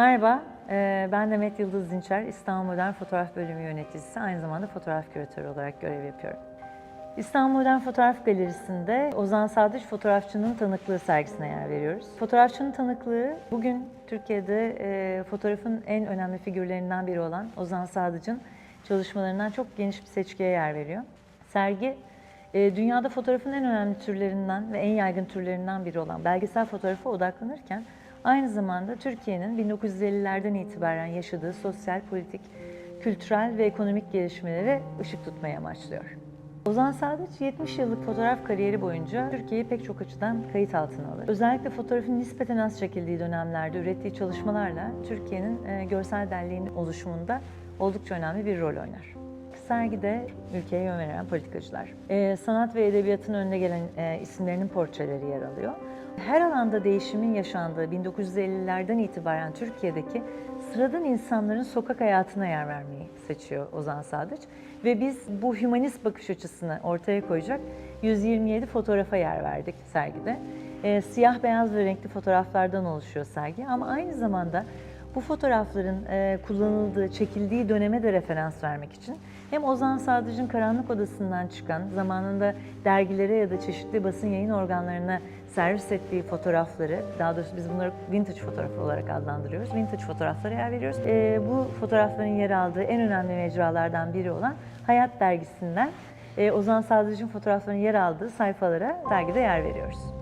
Merhaba, e, ben Demet Yıldız Dinçer, İstanbul Modern Fotoğraf Bölümü yöneticisi, aynı zamanda fotoğraf küratörü olarak görev yapıyorum. İstanbul Modern Fotoğraf Galerisi'nde Ozan Sadıç fotoğrafçının tanıklığı sergisine yer veriyoruz. Fotoğrafçının tanıklığı bugün Türkiye'de e, fotoğrafın en önemli figürlerinden biri olan Ozan Sadıç'ın çalışmalarından çok geniş bir seçkiye yer veriyor. Sergi e, dünyada fotoğrafın en önemli türlerinden ve en yaygın türlerinden biri olan belgesel fotoğrafa odaklanırken aynı zamanda Türkiye'nin 1950'lerden itibaren yaşadığı sosyal, politik, kültürel ve ekonomik gelişmelere ışık tutmayı amaçlıyor. Ozan Sadıç 70 yıllık fotoğraf kariyeri boyunca Türkiye'yi pek çok açıdan kayıt altına alır. Özellikle fotoğrafın nispeten az çekildiği dönemlerde ürettiği çalışmalarla Türkiye'nin e, görsel derliğinin oluşumunda oldukça önemli bir rol oynar. Sergide ülkeye yön veren politikacılar, e, sanat ve edebiyatın önde gelen e, isimlerinin portreleri yer alıyor. Her alanda değişimin yaşandığı 1950'lerden itibaren Türkiye'deki sıradan insanların sokak hayatına yer vermeyi seçiyor Ozan Sadıç. Ve biz bu hümanist bakış açısını ortaya koyacak 127 fotoğrafa yer verdik sergide. E, siyah, beyaz ve renkli fotoğraflardan oluşuyor sergi ama aynı zamanda bu fotoğrafların e, kullanıldığı, çekildiği döneme de referans vermek için hem Ozan Sadıç'ın Karanlık Odası'ndan çıkan, zamanında dergilere ya da çeşitli basın yayın organlarına servis ettiği fotoğrafları, daha doğrusu biz bunları vintage fotoğrafı olarak adlandırıyoruz. Vintage fotoğraflara yer veriyoruz. E, bu fotoğrafların yer aldığı en önemli mecralardan biri olan Hayat dergisinden e, Ozan Sadıç'ın fotoğraflarının yer aldığı sayfalara dergide yer veriyoruz.